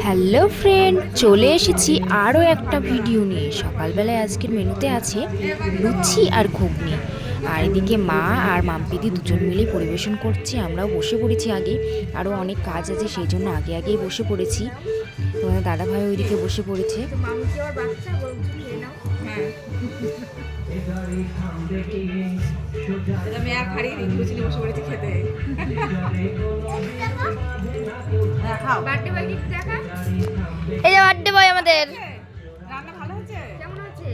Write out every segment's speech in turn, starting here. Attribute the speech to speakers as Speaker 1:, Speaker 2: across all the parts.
Speaker 1: Hello friend চলে এসেছি আরও একটা ভিডিও নিয়ে। সকালবেলায় আজকের মেনুতে আছে লুচি আর ঘুগনি। আর এদিকে মা আর মাম্পিদি দুজন মিলে পরিবেশন করছে আমরাও বসে পড়েছি আগে। আরও অনেক কাজ আছে সেই জন্য আগে আগেই বসে পড়েছি। তোমাদের দাদা ভাই ওইদিকে বসে পড়েছে।
Speaker 2: আমি এক হাড়ি রিঙ্কু চিনি বসে পড়েছি খেতে হ্যাঁ, খাও
Speaker 3: এই যে বার্থডে বয় আমাদের।
Speaker 2: রান্না ভালো হয়েছে
Speaker 3: কেমন আছে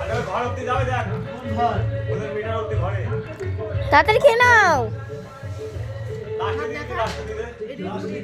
Speaker 4: আরে ওই ঘর অব্দি যাবে দেখ ওদের মিটার অব্দি ঘরে
Speaker 3: তাড়াতাড়ি খেয়ে নাও
Speaker 4: লাস্টে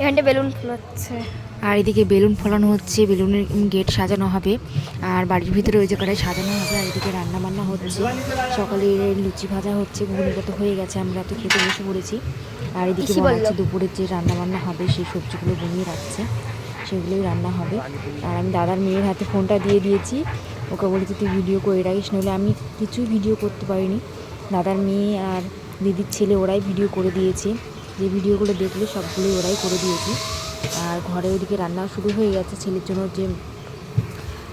Speaker 3: এখানটা বেলুন ফুলাচ্ছে।
Speaker 1: আর এদিকে বেলুন ফলানো হচ্ছে বেলুনের গেট সাজানো হবে আর বাড়ির ভিতরে ওই জায়গাটায় সাজানো হবে আর এদিকে রান্না বান্না হচ্ছে। সকালে লুচি ভাজা হচ্ছে ঘুগনিটা তো হয়ে গেছে আমরা তো খেতে বসে পড়েছি। আর এদিকে দুপুরের যে রান্না বান্না হবে সেই সবজিগুলো বনিয়ে রাখছে। সেগুলোই রান্না হবে। আর আমি দাদার মেয়ের হাতে ফোনটা দিয়ে দিয়েছি। ওকে বলেছি, তুই ভিডিও করে রাখিস, নইলে আমি কিছুই ভিডিও করতে পারিনি। দাদার মেয়ে আর দিদির ছেলে ওরাই ভিডিও করে দিয়েছে। যে ভিডিওগুলো দেখলে সবগুলোই ওরাই করে দিয়েছে। আর ঘরে ওইদিকে রান্না শুরু হয়ে গেছে। ছেলের জন্য যে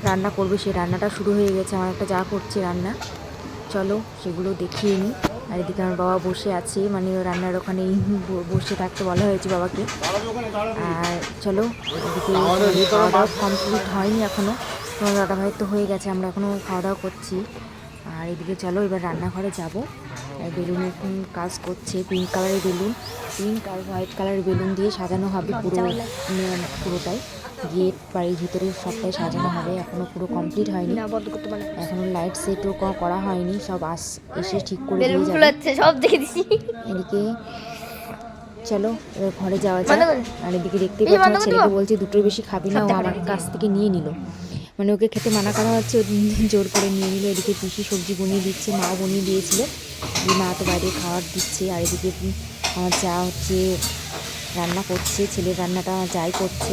Speaker 1: রান্না করবে সেই রান্নাটা শুরু হয়ে গেছে। আমার একটা যা করছে রান্না। চলো সেগুলো দেখিয়ে নিই আর এদিকে আমার বাবা বসে আছে মানে রান্নার ওখানেই বসে থাকতে বলা হয়েছে বাবাকে। আর চলো এদিকে খাওয়া দাওয়া কমপ্লিট হয়নি এখনও তোমার দাদা ভাই তো হয়ে গেছে আমরা এখনও খাওয়া দাওয়া করছি। আর এদিকে চলো এবার রান্নাঘরে যাব। বেলুনের কাজ করছে পিঙ্ক কালারের বেলুন। পিঙ্ক আর হোয়াইট কালারের বেলুন দিয়ে সাজানো হবে পুরো পুরোটাই। গেট বাড়ির ভিতরে সবটাই সাজানো হবে এখনও পুরো কমপ্লিট হয়নি।
Speaker 3: না বন্ধ করতে পারে
Speaker 1: এখনও লাইট সেটও করা হয়নি সব আস এসে ঠিক করে
Speaker 3: বেলুন সব দেখে দিছি।
Speaker 1: এদিকে চলো এবার ঘরে যাওয়া যাক। আর এদিকে দেখতে পাচ্ছি ছেলেকে? বলছে দুটোর বেশি খাবি না ও আমার কাছ থেকে নিয়ে নিল। মানে ওকে খেতে মানা করা হচ্ছে জোর করে নিয়ে নিল এদিকে পিসি সবজি বনিয়ে দিচ্ছে মাও বনিয়ে দিয়েছিল। দিয়ে মা তো বাইরে খাবার দিচ্ছে, আর এদিকে আমার চা হচ্ছে রান্না করছে, ছেলের রান্নাটা যাই করছে,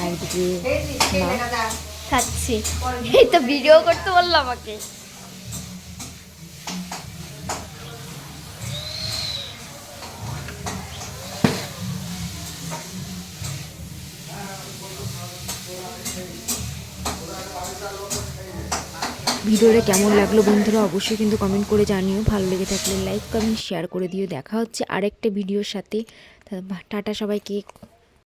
Speaker 1: আর এদিকে
Speaker 3: খাচ্ছি। এই তো ভিডিও করতে বলল আমাকে।
Speaker 1: ভিডিওটা কেমন লাগল বন্ধুরা অবশ্যই কিন্তু কমেন্ট করে জানিও। ভালো লেগে থাকলে লাইক কমেন্ট শেয়ার করে দিও। দেখা হচ্ছে আরেকটা ভিডিওর সাথে। টাটা সবাইকে।